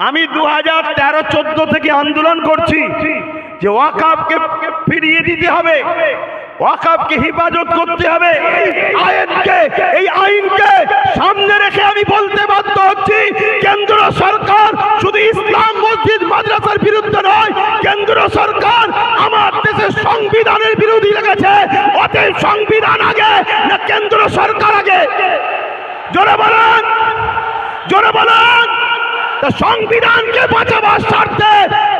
আমি দু হাজার তেরো চোদ্দ থেকে আন্দোলন করছি যে ওয়াকাবকে ফিরিয়ে দিতে হবে, ওয়াকাবকে হেফাজত করতে হবে। আইনকে, এই আইনকে সামনে রেখে আমি বলতে বাধ্য হচ্ছি, কেন্দ্র সরকার শুধু ইসলাম মসজিদ মাদ্রাসার বিরুদ্ধে নয়, কেন্দ্র সরকার আমার দেশের সংবিধানের বিরোধী লেগেছে। অতএব সংবিধান আগে, না কেন্দ্র সরকার আগে। জোরে বলেন জোরে বলেন। সংবিধানকে বাঁচাবার স্বার্থে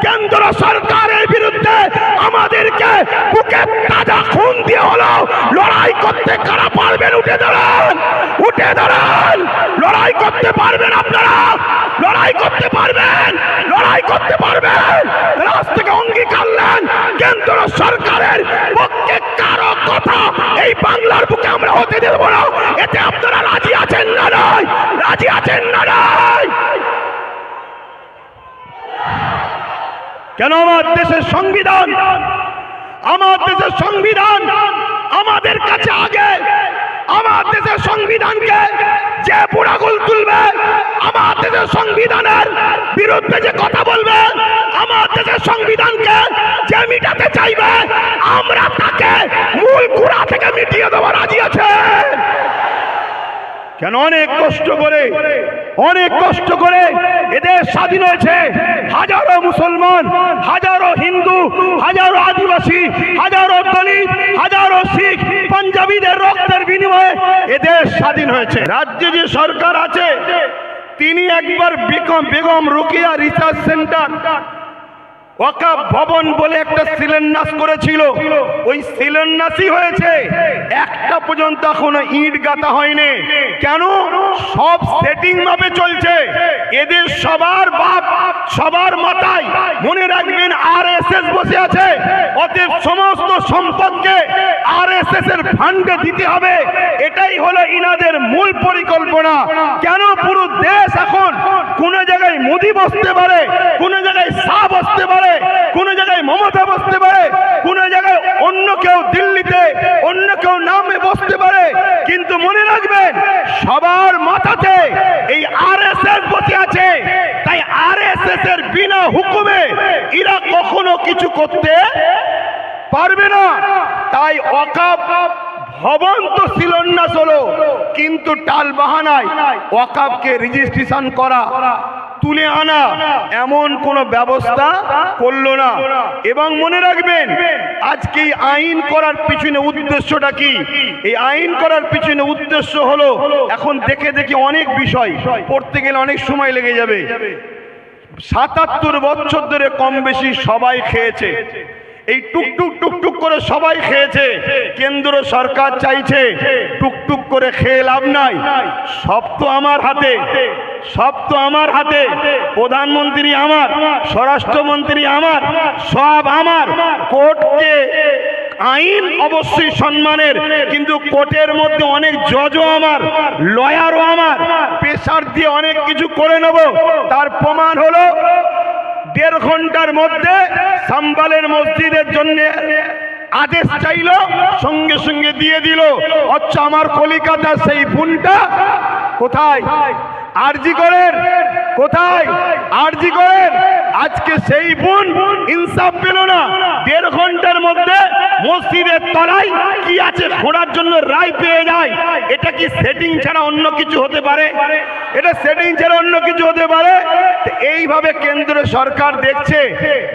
কেন্দ্র সরকারের বিরুদ্ধে আমাদেরকে বুকে তাজা খুন দিয়ে হলো। লড়াই করতে কারা পারবেন? উঠে দাঁড়ান! উঠে দাঁড়ান! লড়াই করতে পারবেন আপনারা? লড়াই করতে পারবেন? লড়াই করতে পারবেন? রাজ থেকে অঙ্গীকার নেন। কেন্দ্র সরকারের পক্ষে কারও কথা এই বাংলার বুকে আমরা হতে দেব না। এতে আপনারা রাজি আছেন না নয়? রাজি আছেন না নয়? কেন আমার দেশের সংবিধান? আমার দেশের সংবিধান আমাদের কাছে আগে। আমার দেশের সংবিধানকে যে বুড়াগুল তুলবে, আমার দেশের সংবিধানের বিরুদ্ধে যে কথা বলবে, আমার দেশের সংবিধানকে যে মিটাতে চাইবে, আমরা তাকে মূল কুড়া থেকে মিটিয়ে দেওয়া রাজি আছে কেন অনেক কষ্ট করে, অনেক কষ্ট করে এদের স্বাধীন হয়েছে। হাজারো মুসলমান, হাজারো হিন্দু, হাজারো আদিবাসী, হাজারো দলিত, হাজারো শিখ, পাঞ্জাবিদের রক্তের বিনিময়ে এদের স্বাধীন হয়েছে। রাজ্যে যে সরকার আছে, তিনি একবার বেগম বেগম রোকেয়া রিসার্চ সেন্টার, ওয়াকাব ভবন বলে একটা শিলান্যাস করেছিল। ওই শিলান্যাসই হয়েছে একটা পর্যন্ত এখনও ইট গাঁথা হয়নি। কেন? সব সেটিং ভাবে চলছে। এদের সবার বাপ, সবার মাথায় মনে রাখবেন আর এস এস বসে আছে। অতএব সমস্ত সম্পদকে আর এস এস এর ফান্ডে দিতে হবে। এটাই হলো ইনাদের মূল পরিকল্পনা। কেন পুরো দেশ এখন কোন জায়গায় মোদি বসতে পারে, কোন জায়গায় শাহ বসতে পারে, কোন জায়গায় মমতা বসতে পারে, কোন জায়গায় অন্য কেউ দিল্লিতে অন্য কেউ নামে বসতে পারে কিন্তু মনে রাখবেন, সবার মাথাতে এই আর এস এস বসে আছে। তাই আর এস এস এর বিনা হুকুমে এরা কখনো কিছু করতে পারবে না। তাই অকাপ ভবন তো শিলান্যাস হলো কিন্তু টাল বাহানায় ওয়াকাবকে রেজিস্ট্রেশন করা, তুলে আনা এমন কোনো ব্যবস্থা করল না। এবং মনে রাখবেন আজকে এই আইন করার পিছনে উদ্দেশ্যটা কি? এই আইন করার পিছনে উদ্দেশ্য হলো, এখন দেখে দেখে অনেক বিষয় পড়তে গেলে অনেক সময় লেগে যাবে। সাতাত্তর বছর ধরে কম বেশি সবাই খেয়েছে। এই টুকটুক টুকটুক করে সবাই খেয়েছে। কেন্দ্র সরকার চাইছে, টুকটুক করে খেয়ে লাভ নাই। সব তো আমার হাতে। সব তো আমার হাতে, প্রধানমন্ত্রী আমার, স্বরাষ্ট্রমন্ত্রী আমার, সব আমার। কোর্টকে আইন অবশ্যই সম্মানের, কিন্তু কোর্টের মধ্যে অনেক জজও আমার, লয়ারও আমার। প্রেশার দিয়ে অনেক কিছু করে নেব। তার প্রমাণ হলো, দেড় ঘণ্টার মধ্যে সাম্বালের মসজিদের জন্য আদেশ চাইলো, সঙ্গে সঙ্গে দিয়ে দিল। আচ্ছা আমার কলিকাতা সেই বোনটা কোথায়? আরজি করেন। কোথায়? আরজি করেন। আজকে সেই বোন ইনসাফ পেল না। দেড় ঘণ্টার মধ্যে মসজিদের তলায় কি আছে ঘোরার জন্য রায় পেয়ে যায়? এটা কি সেটিং ছাড়া অন্য কিছু হতে পারে? এটা সেটিং ছাড়া অন্য কিছু হতে পারে? এইভাবে কেন্দ্র সরকার দেখছে,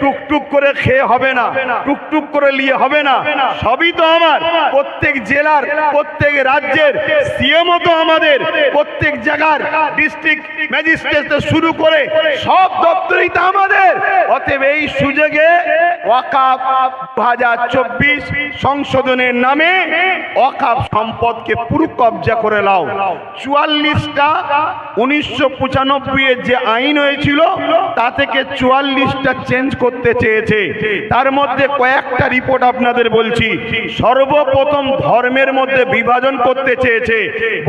টুকটুক করে খেয়ে হবে না, টুকটুক করে নিয়ে হবে না। সবই তো আমার। প্রত্যেক জেলার, প্রত্যেক রাজ্যের, সিএমও তো আমাদের। প্রত্যেক জায়গার ডিস্ট্রিক্ট ম্যাজিস্ট্রেট শুরু করে সব দপ্তরই তো আমাদের। অতএব এই সুযোগে দু হাজার চব্বিশ সংশোধনের নামে সম্পদকে পুরো কবজা করে লাও। চুয়াল্লিশটা উনিশশো যে আইন হয়েছিল, তা থেকে চুয়াল্লিশটা চেঞ্জ করতে চেয়েছে। তার মধ্যে কয়েকটা রিপোর্ট আপনাদের বলছি। সর্বপ্রথম ধর্মের মধ্যে বিভাজন করতে চেয়েছে।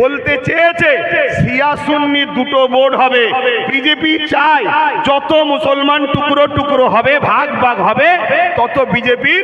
বলতে চেয়েছে, সিয়া সুন্নি দুটো বোর্ড হবে। বিজেপি চায় যত মুসলমান টুকরো টুকরো হবে, ভাগ ভাগ হবে, তত বিজেপির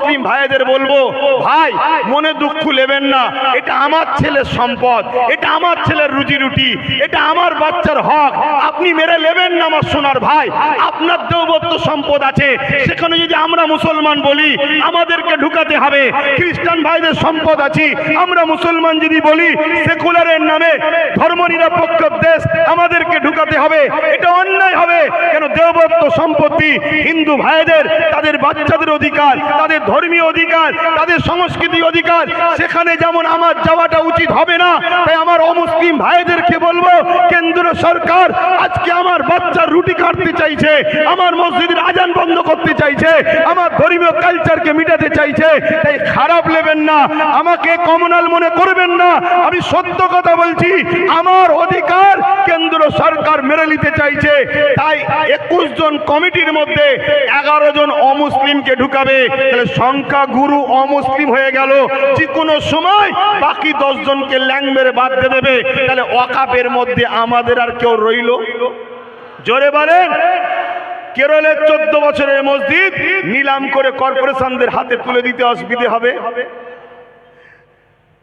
ভাইদের বলব, ভাই, মনে দুঃখ নেবেন না। এটা আমার ছেলের সম্পদ, এটা আমার ছেলের রুজি রুটি এটা আমার বাচ্চার হক। আপনি মেরে নেবেন না আমার সোনার ভাই। আপনার দেবত্ব সম্পদ আছে। সেখানে যদি আমরা মুসলমান বলি, আমাদেরকে ঢুকাতে হবে। খ্রিস্টান ভাইদের সম্পদ আছে। আমরা মুসলমান যদি বলি, সেকুলারের নামে ধর্ম নিরপেক্ষ দেশ আমাদেরকে ঢুকাতে হবে। এটা অন্যায় হবে। কেন দেবত্ব সম্পত্তি হিন্দু ভাইদের, তাদের বাচ্চাদের অধিকার, তাদের ধর্মীয় অধিকার, তাদের সংস্কৃতি অধিকার, সেখানে যেমন আমার যাওয়াটা উচিত হবে না, তাই আমার অমুসলিম ভাইদেরকে বলব, কেন্দ্র সরকার আজকে আমার বাচ্চার রুটি কাটতে চাইছে, আমার মসজিদের আজান বন্ধ করতে চাইছে, আমার ধর্মীয় কালচারকে মিটাতে চাইছে, তাই খারাপ নেবেন না, আমাকে কমনাল মনে করবেন না, আমি সত্য কথা বলছি, আমার অধিকার কেন্দ্র সরকার মেরে নিতে চাইছে, তাই একুশ জন কমিটির মধ্যে এগারো জন অমুসলিমকে ঢুকাবে, তাহলে সংখ্যা গুরু অমুসলিম হয়ে গেল। যে কোনো সময় বাকি দশজনকে ল্যাং মেরে বাদ দিয়ে দেবে। তাহলে অকাপের মধ্যে আমাদের আর কেউ রইল? জোরে বলেন। কেরলের চোদ্দ বছরের মসজিদ নিলাম করে কর্পোরেশনদের হাতে তুলে দিতে অসুবিধে হবে?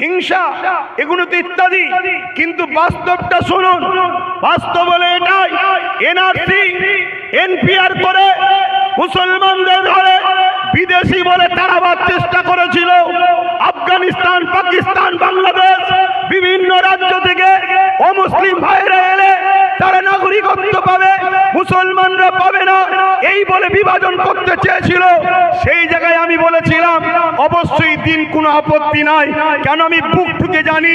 হিংসা এগুলো তো ইত্যাদি। কিন্তু বাস্তবটা শুনুন। বাস্তব বলে এটাই, এনআরসি, এনপিআর করে মুসলমানদের ধরে বিদেশি বলে তাড়াবার চেষ্টা করেছিল। আফগানিস্তান, পাকিস্তান, বাংলাদেশ বিভিন্ন রাজ্য থেকে অমুসলিম ভাইরা এলে তারা নাগরিকত্ব পাবে, মুসলমানরা পাবে না। এই বলে বিভাজন করতে চেয়েছিল। সেই জায়গায় আমি বলেছিলাম, অবশ্যই দিন কোনো আপত্তি নাই। কেন আমি বুক ঠুকে জানি,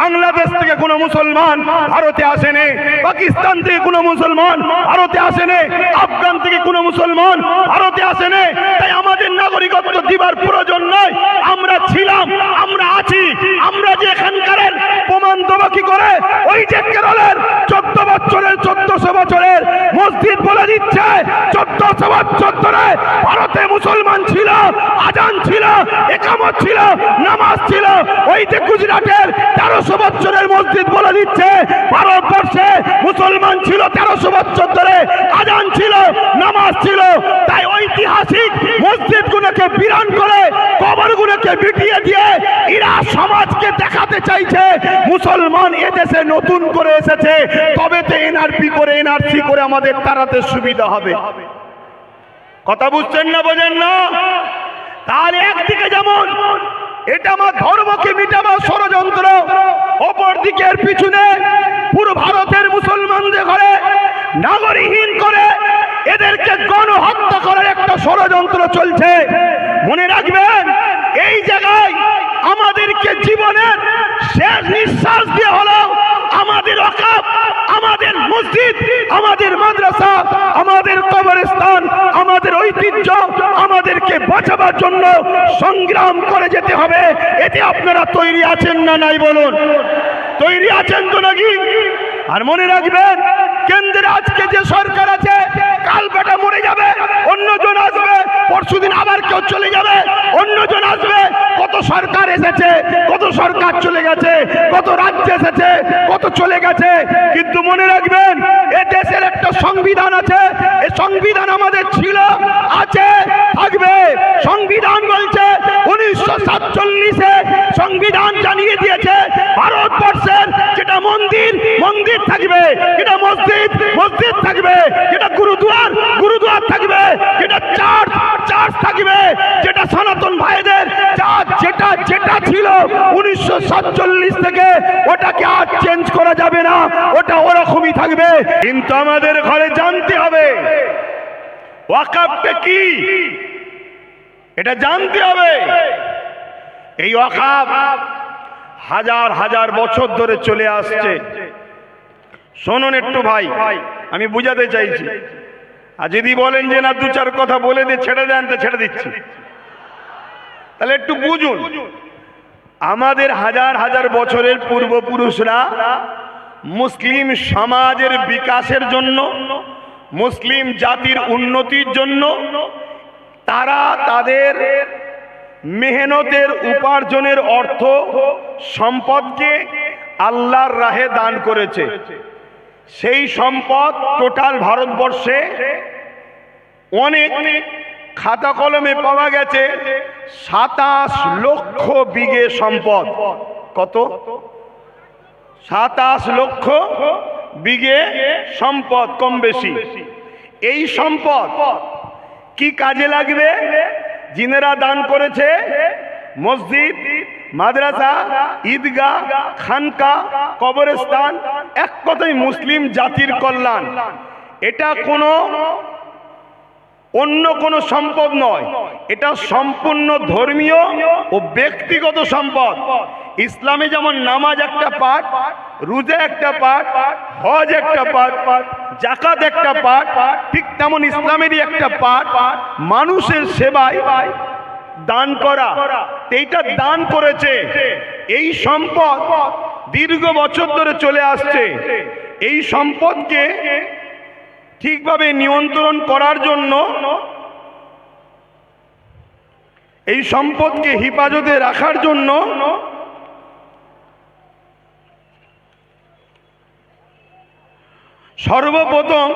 বাংলাদেশ থেকে কোনো মুসলমান ভারতে আসেনি পাকিস্তান থেকে কোনো মুসলমান ভারতে আসেনি আফগান থেকে কোনো মুসলমান ভারতে আসেনি তাই আমাদের নাগরিকত্ব দিবার প্রয়োজন নয় আমরা ছিলাম, আমরা আছি, আমরা যে এখানকার প্রমাণ দেবো কি করে? ওই যে কেরলের চোদ্দ বছরের, চোদ্দশো বছরের মসজিদ বলে দিচ্ছে, চোদ্দশো বছর ভারতে মুসলমান ছিল, আজান ছিল, একামত ছিল, নামাজ ছিল। ওই যে গুজরাটের তেরোশো বছরের মসজিদ বলে দিচ্ছে। ভারতবর্ষে মুসলমান ছিল তেরোশো বছর ধরে, আজান ছিল, নামাজ ছিল। তাই ঐতিহাসিক মসজিদগুলোকে বিরান করে, কবরগুলোকে মিটিয়ে দিয়ে এরা সমাজকে দেখাতে চাইছে, মুসলমান এদেশে নতুন করে এসেছে। তবে তো এনআরপি করে এনআরসি করে আমাদের তাড়াতে সুবিধা হবে। কথা বুঝছেন না, বোঝেন না? তার একদিকে যেমন এটা আমার ধর্মকে মিটাবার ষড়যন্ত্র। অপর দিকের পিছনে পুরো ভারতের মুসলমানদের ঘরে নাগরিকহীন করে এদেরকে গণহত্যা করার একটা ষড়যন্ত্র চলছে। মনে রাখবেন, এই জায়গায় আমাদেরকে জীবনের শেষ নিঃশ্বাস দিয়ে হলো আমাদের অকাপ আমাদের মসজিদ, আমাদের মাদ্রাসা, আমাদের কবরস্থান, আমাদের ঐতিহ্য বাঁচাবার জন্য সংগ্রাম করে যেতে হবে। এতে আপনারা তৈরি আছেন না নাই বলুন। তৈরি আছেন তো নাকি? আর মনে রাখবেন কেন্দ্রে আজকে যে সরকার আছে, কাল বেটা মরে যাবে, অন্যজন আসবে, পরশুদিন আবার কেউ চলে যাবে, অন্যজন আসবে। কত সরকার এসেছে, কত সরকার চলে গেছে, কত রাজ্য এসেছে, কত চলে গেছে। কিন্তু মনে রাখবেন, এ দেশের একটা সংবিধান আছে এই সংবিধান আমাদের ছিল আছে থাকবে সংবিধান বলছে উনিশশো সাতচল্লিশে সংবিধান জানিয়ে দিয়েছে ভারতবর্ষের যেটা মন্দির মন্দির থাকবে যেটা মসজিদ মসজিদ থাকবে, যেটা গুরুদুয়ার গুরুদুয়ার থাকবে, যেটা চার্চ চার্চ থাকবে, যেটা সনাতন ভাইদের যেটা যেটা ছিল উনিশশো থেকে, ওটাকে আর চেঞ্জ করা যাবে না, ওটা ওরকমই থাকবে। কিন্তু আমাদের ঘরে জানতে হবে ওয়াকাফটা কি? এটা জানতে হবে। এই ওয়াকাফ হাজার হাজার বছর ধরে চলে আসছে। শুনুন একটু ভাই, আমি বুঝাতে চাইছি। আর যদি বলেন যে না, দু চার কথা বলে দিয়ে ছেড়ে দেন, তো ছেড়ে দিচ্ছি। তাহলে একটু বুঝুন। আমাদের হাজার হাজার বছরের পূর্বপুরুষরা মুসলিম সমাজের বিকাশের জন্য, মুসলিম জাতির উন্নতির জন্য, তারা তাদের মেহনতের উপার্জনের অর্থ সম্পদকে আল্লাহর রাহে দান করেছে। সেই সম্পদ টোটাল ভারতবর্ষে অনেক খাতা কলমে পাওয়া গেছে, সাতাশ লক্ষ বিঘে সম্পদ। কত? সাতাশ লক্ষ বিঘে সম্পদ কম বেশি। এই সম্পদ কি কাজে লাগবে? জিনেরা দান করেছে, মসজিদ মাদ্রাসা, ঈদগাহ খানকা কবরস্থান, এক কথায় মুসলিম জাতির কল্যাণ। এটা কোনো অন্য কোনো সম্পদ নয়। এটা সম্পূর্ণ ধর্মীয় ও ব্যক্তিগত সম্পদ। ইসলামে যেমন নামাজ একটা পাঠ, রোজা একটা পাঠ, হজ একটা পাঠ জাকাত একটা পাঠ, ঠিক তেমন ইসলামেরই একটা পাঠ। মানুষের সেবায় দান করা। এইটা দান করেছে। এই সম্পদ দীর্ঘ বছর ধরে চলে আসছে। এই সম্পদকে ঠিকভাবে নিয়ন্ত্রণ করার জন্য এই সম্পদকে হিফাজতে রাখার জন্য সর্বপ্রথম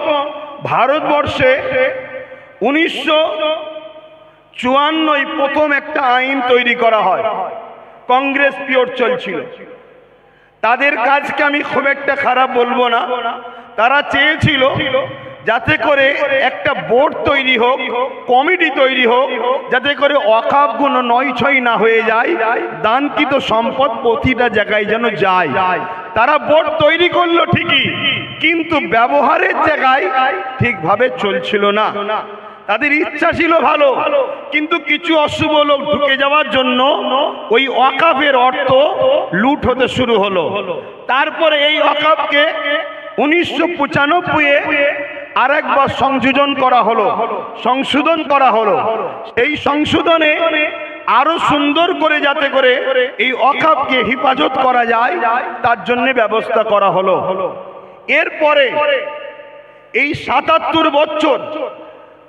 ভারতবর্ষে উনিশশো চুয়ান্নয় প্রথম একটা আইন তৈরি করা হয়। কংগ্রেস পিরিয়ড চলছিল। তাদের কাজকে আমি খুব একটা খারাপ বলব না। তারা চেয়েছিল যাতে করে একটা বোর্ড তৈরি হোক, কমিটি তৈরি হোক, যাতে করে অকাপগুলো নয় ছয় না হয়ে যায়, দানকৃত সম্পদ প্রতিটা জায়গায় যেন যায়। তারা বোর্ড তৈরি করল ঠিকই, কিন্তু ব্যবহারের জায়গায় ঠিকভাবে চলছিল না। তাদের ইচ্ছা ছিল ভালো, কিন্তু কিছু অশুভ লোক ঢুকে যাওয়ার জন্য ওই অকাপের অর্থ লুট হতে শুরু হলো। তারপরে এই অকাপকে উনিশশো পঁচানব্বই আর একবার সংযোজন করা হলো, সংশোধন করা হলো। এই সংশোধনে আরও সুন্দর করে যাতে করে এই অকাপকে হেফাজত করা যায়, তার জন্য ব্যবস্থা করা হলো। এরপরে এই সাতাত্তর বছর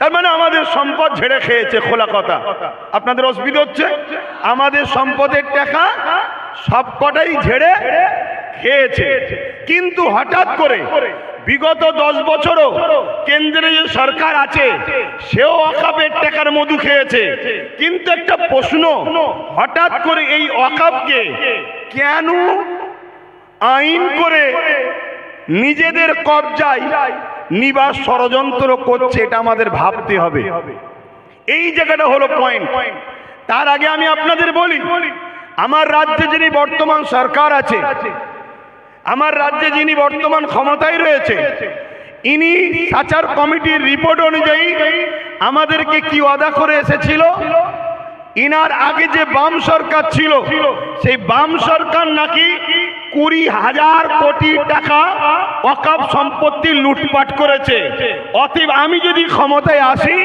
তার মানে আমাদের সম্পদ ঝেড়ে খেয়েছে, খোলা কথা। আপনাদের অসুবিধা হচ্ছে? আমাদের সম্পদের টাকা সব কটাই ঝেড়ে খেয়েছে। কিন্তু হঠাৎ করে বিগত দশ বছরও কেন্দ্রে যে সরকার আছে, সেও অকাপের টাকার মধু খেয়েছে। কিন্তু একটা প্রশ্ন, হঠাৎ করে এই অকাপকে কেন আইন করে নিজেদের কবজায় নিবাস ষড়যন্ত্র করছে, এটা আমাদের ভাবতে হবে। এই জায়গাটা হলো পয়েন্ট তার আগে আমি আপনাদের বলি, আমার রাজ্যে যিনি বর্তমান সরকার আছে, আমার রাজ্যে যিনি বর্তমান ক্ষমতায় রয়েছে, ইনি সাচার কমিটির রিপোর্ট অনুযায়ী আমাদেরকে কি ওয়াদা করে এসেছিল? ইনার আগে যে বাম সরকার ছিল, সেই বাম সরকার নাকি কুড়ি হাজার কোটি টাকা অকাপ সম্পত্তি লুটপাট করেছে। অতএব আমি যদি ক্ষমতায় আসি,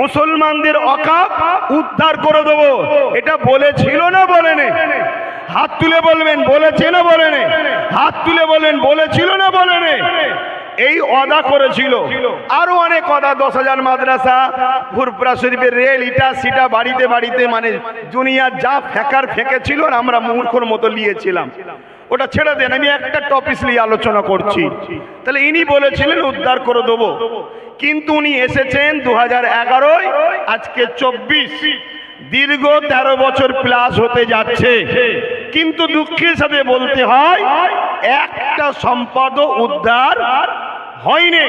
মুসলমানদের অকাপ উদ্ধার করে দেবো। এটা বলেছিল না বলেনি? হাত তুলে বলবেন বলেছে না বলেনি? হাত তুলে বলবেন, বলেছিল না বলেনি? এই অদা করেছিল। আরও অনেক অদা, দশ হাজার মাদ্রাসা ফুরপুরা শরীফের রেল, ইটা, সিটা, বাড়িতে বাড়িতে মানে দুনিয়া যা ফেকার ফেঁকেছিল আর আমরা মূর্খর মতো নিয়েছিলাম ওটা ছেড়ে দেন, আমি একটা টপিস নিয়ে আলোচনা করছি। তাহলে ইনি বলেছিলেন, উদ্ধার করে দেবো। কিন্তু উনি এসেছেন দু হাজার আজকে চব্বিশ। দীর্ঘ তেরো বছর প্লাস হতে যাচ্ছে। কিন্তু দুঃখের সাথে বলতে হয়, একটা সম্পদ উদ্ধার হয়নি।